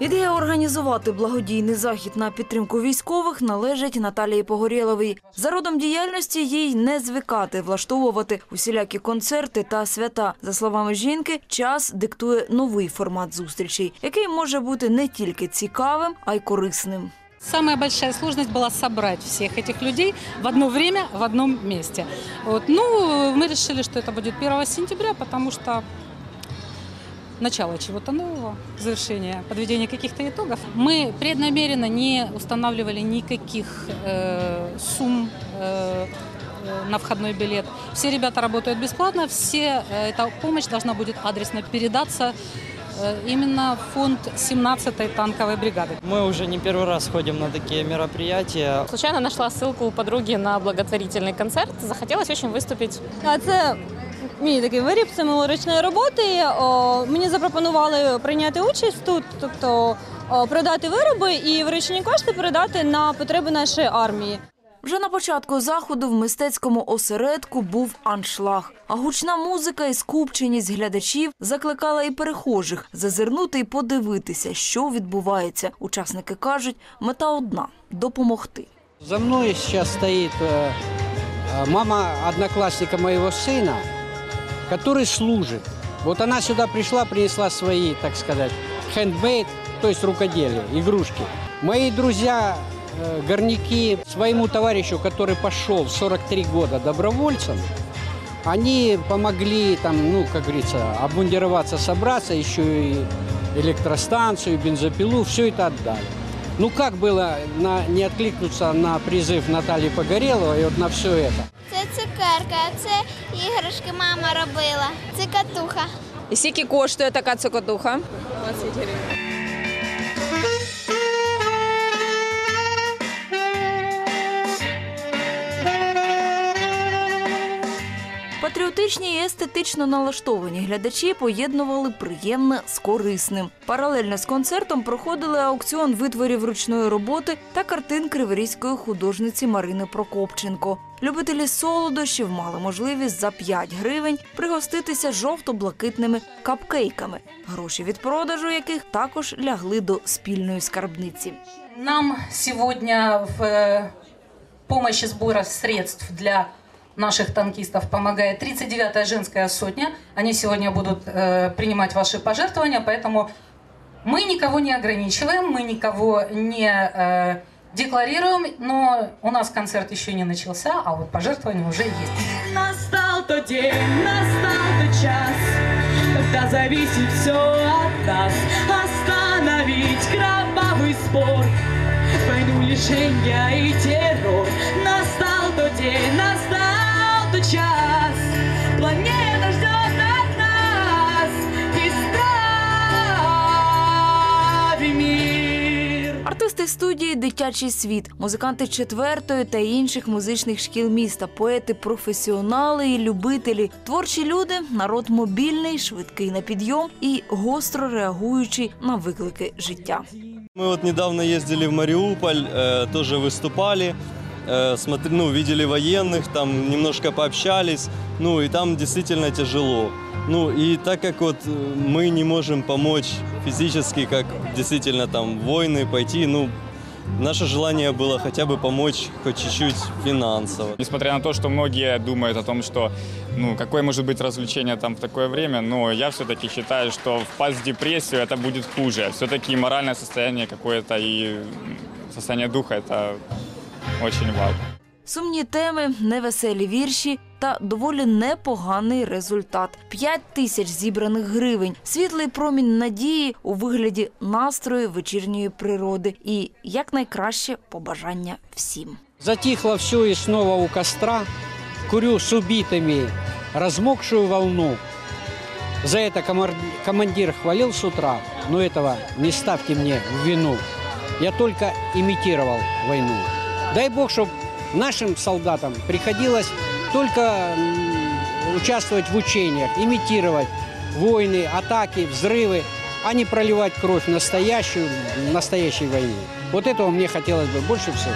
Ідея організувати благодійний захід на підтримку військових належить Наталії Погорєловій. За родом діяльності їй не звикати влаштовувати усілякі концерти та свята. За словами жінки, час диктує новий формат зустрічей, який може бути не тільки цікавим, а й корисним. Самая большая сложность была собрать всех этих людей в одно время, в одном месте. Вот. Ну, мы решили, что это будет 1 сентября, потому что начало чего-то нового, завершение, подведение каких-то итогов. Мы преднамеренно не устанавливали никаких э, сумм э, э, на входной билет. Все ребята работают бесплатно, все, э, эта помощь должна будет адресно передаться э, именно фонд 17-й танковой бригады. Мы уже не первый раз ходим на такие мероприятия. Случайно нашла ссылку у подруги на благотворительный концерт. Захотелось очень выступить. А це мій такий виріб, це минулорічної роботи. О, мені запропонували прийняти участь тут, тобто о, продати вироби і виручені кошти передати на потреби нашої армії. Вже на початку заходу в мистецькому осередку був аншлаг. А гучна музика і скупченість глядачів закликала і перехожих зазирнути і подивитися, що відбувається. Учасники кажуть, мета одна допомогти. За мной сейчас стоит э, э, мама одноклассника моего сына, Который служит. Вот она сюда пришла, принесла свои, так сказать, хендмейд, то есть рукоделие, игрушки. Мои друзья, э, горняки, своему товарищу, который пошел в 43 года добровольцем, они помогли там, ну, как говорится, обмундироваться, собраться, еще и электростанцию, бензопилу, все это отдали. Ну как было на, не откликнуться на призыв Натальи Погореловой и вот на все это? Це цукерка, а це іграшки мама робила. Це катуха. І скільки коштує така цокотуха? Патріотичні і естетично налаштовані глядачі поєднували приємне з корисним. Паралельно з концертом проходили аукціон витворів ручної роботи та картин криворізької художниці Марини Прокопченко. Любителі солодощів мали можливість за 5 гривень пригоститися жовто-блакитними капкейками, гроші від продажу яких також лягли до спільної скарбниці. Нам сегодня в э, помощи сбора средств для наших танкистов помогает 39-я женская сотня. Они сегодня будут э, принимать ваши пожертвования, поэтому мы никого не ограничиваем, мы никого не э, декларируем, но у нас концерт еще не начался, а вот пожертвования уже есть. Настал тот день, настал тот час, когда зависит все от нас. Остановить кровавый спор, войну, лишения и террор. Настал тот день, настал Артисти студії Дитячий світ, музиканти четвертої та інших музичних шкіл міста, поети, професіонали і любителі, творчі люди, народ мобільний, швидкий на підйом і гостро реагуючий на виклики життя. Мы вот недавно ездили в Мариуполь, э, тоже выступали, Э, смотри, ну, видели военных, там немножко пообщались, ну и там действительно тяжело. Ну и так как вот э, мы не можем помочь физически, как действительно там войны пойти, ну наше желание было хотя бы помочь хоть чуть-чуть финансово. Несмотря на то, что многие думают о том, что ну, какое может быть развлечение там в такое время, но я все-таки считаю, что впасть в депрессию это будет хуже. Все-таки моральное состояние какое-то и состояние духа это очень важно. Сумні теми, невеселі вірші та доволі непоганий результат: 5 тисяч зібраних гривень, світлий промінь надії у вигляді настрою вечірньої природи і якнайкраще побажання всім. Затихло все и снова у костра, курю с убитыми размокшую волну. За это комар- командир хвалил с утра, но этого не ставьте мне в вину. Я только имитировал войну. Дай Бог, чтобы нашим солдатам приходилось только м, участвовать в учениях, имитировать войны, атаки, взрывы, а не проливать кровь настоящую, в настоящей войне. Вот этого мне хотелось бы больше всего.